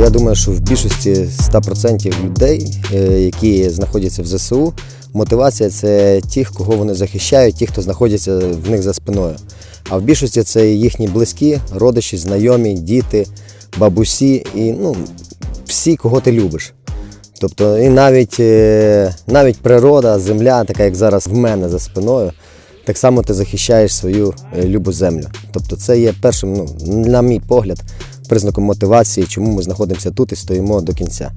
Я думаю, що в більшості 100% людей, е, які знаходяться в ЗСУ, мотивація це ті, кого вони захищають, ті, хто знаходяться в них за спиною. А в більшості це їхні близькі, родичі, знайомі, діти, бабусі і ну, всі, кого ти любиш. Тобто, і навіть, е, навіть природа, земля, така як зараз в мене за спиною, так само ти захищаєш свою е, любу землю. Тобто, це є першим, ну, на мій погляд, признаком мотивації, чому ми знаходимося тут і стоїмо до кінця.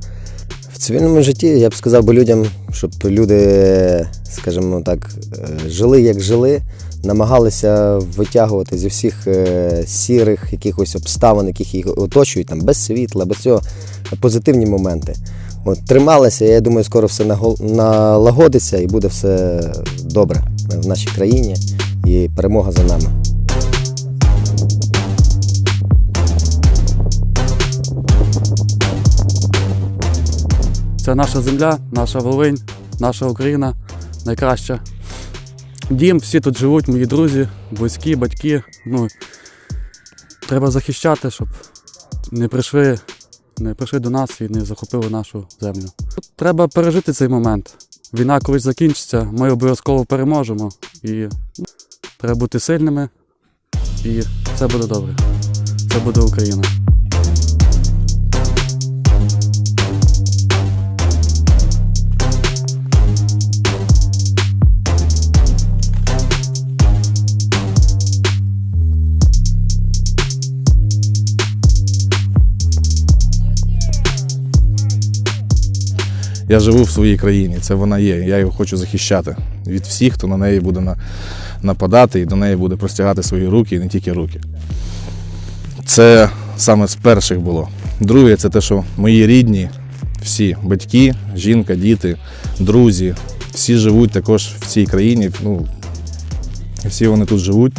В цивільному житті я б сказав би людям, щоб люди, скажімо так, е, жили як жили, намагалися витягувати зі всіх е, сірих якихось обставин, яких їх оточують, там, без світла, без цього позитивні моменти. От, трималися, я думаю, скоро все налагодиться і буде все добре в нашій країні, і перемога за нами. Це наша земля, наша Волинь, наша Україна найкраща. Дім, всі тут живуть, мої друзі, близькі, батьки. Ну, треба захищати, щоб не прийшли, не прийшли до нас і не захопили нашу землю. Треба пережити цей момент. Війна колись закінчиться, ми обов'язково переможемо. І ну, треба бути сильними, і все буде добре. Це буде Україна. Я живу в своїй країні, це вона є. Я його хочу захищати від всіх, хто на неї буде на- нападати і до неї буде простягати свої руки, і не тільки руки. Це саме з перших було. Друге, це те, що мої рідні, всі батьки, жінка, діти, друзі, всі живуть також в цій країні. Ну, всі вони тут живуть,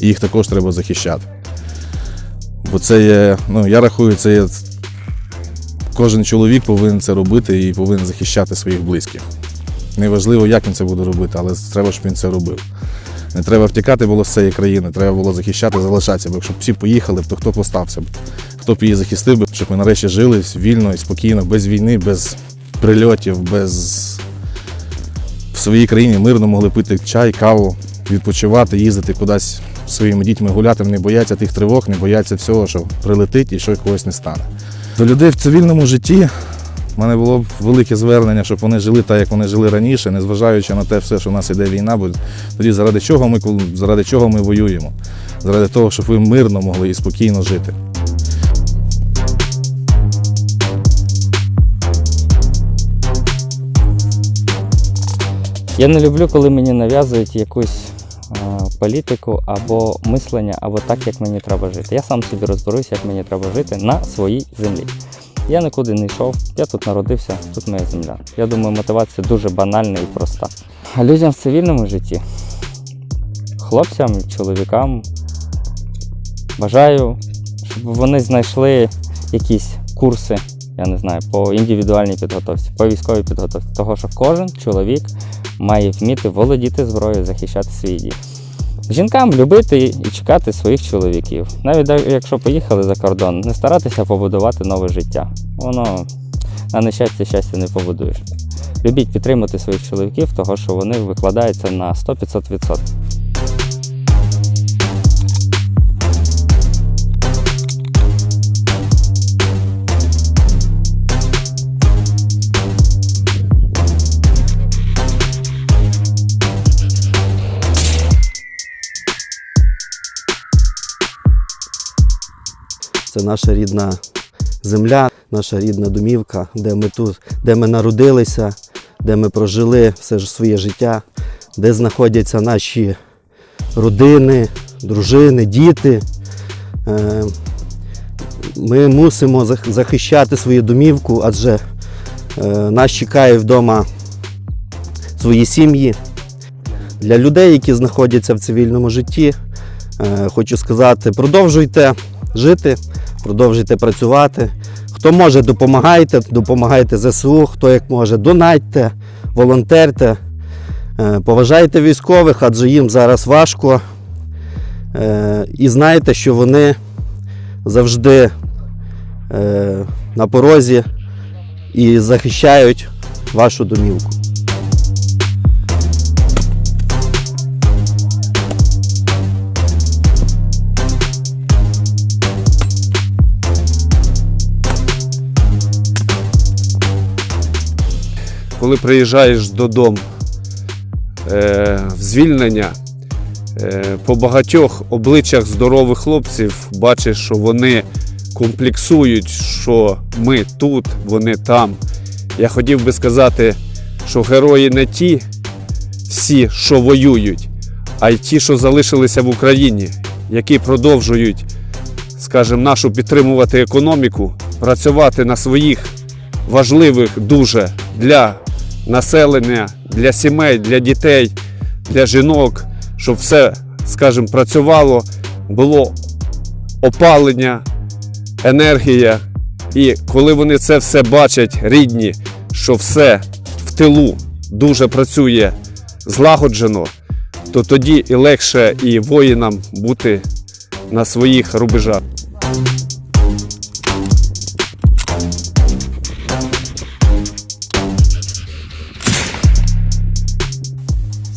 і їх також треба захищати. Бо це є, ну я рахую, це є Кожен чоловік повинен це робити і повинен захищати своїх близьких. Неважливо, як він це буде робити, але треба, щоб він це робив. Не треба втікати було з цієї країни, треба було захищати, залишатися. Бо якщо б всі поїхали, то хто б остався б? Хто б її захистив би, щоб ми нарешті жили вільно і спокійно, без війни, без прильотів, без в своїй країні мирно могли пити чай, каву, відпочивати, їздити кудись своїми дітьми гуляти, не бояться тих тривог, не бояться всього, що прилетить і що когось не стане. До людей в цивільному житті в мене було б велике звернення, щоб вони жили так, як вони жили раніше, незважаючи на те все, що в нас іде війна, бо тоді заради чого ми заради чого ми воюємо? Заради того, щоб ви мирно могли і спокійно жити. Я не люблю, коли мені нав'язують якусь політику або мислення, або так, як мені треба жити. Я сам собі розберусь, як мені треба жити на своїй землі. Я нікуди не йшов, я тут народився, тут моя земля. Я думаю, мотивація дуже банальна і проста. А людям в цивільному житті, хлопцям, чоловікам бажаю, щоб вони знайшли якісь курси, я не знаю, по індивідуальній підготовці, по військовій підготовці. Того, що кожен чоловік має вміти володіти зброєю, захищати свій дім. Жінкам любити і чекати своїх чоловіків. Навіть якщо поїхали за кордон, не старатися побудувати нове життя. Воно на нещастя щастя не побудуєш. Любіть підтримати своїх чоловіків, того що вони викладаються на 100-500%. Це наша рідна земля, наша рідна домівка, де ми тут, де ми народилися, де ми прожили все ж своє життя, де знаходяться наші родини, дружини, діти. Е, Ми мусимо захищати свою домівку, адже е, нас чекає вдома свої сім'ї. Для людей, які знаходяться в цивільному житті, е, хочу сказати, продовжуйте жити, продовжуйте працювати. Хто може, допомагайте, допомагайте ЗСУ, хто як може, донатьте, волонтерте, е, поважайте військових, адже їм зараз важко. Е, І знайте, що вони завжди е, на порозі і захищають вашу домівку. Коли приїжджаєш додому е, в звільнення, е, по багатьох обличчях здорових хлопців бачиш, що вони комплексують, що ми тут, вони там. Я хотів би сказати, що герої не ті, всі, що воюють, а й ті, що залишилися в Україні, які продовжують, скажімо, нашу підтримувати економіку, працювати на своїх важливих дуже для населення, для сімей, для дітей, для жінок, щоб все, скажімо, працювало, було опалення, енергія. І коли вони це все бачать, рідні, що все в тилу дуже працює злагоджено, то тоді і легше і воїнам бути на своїх рубежах.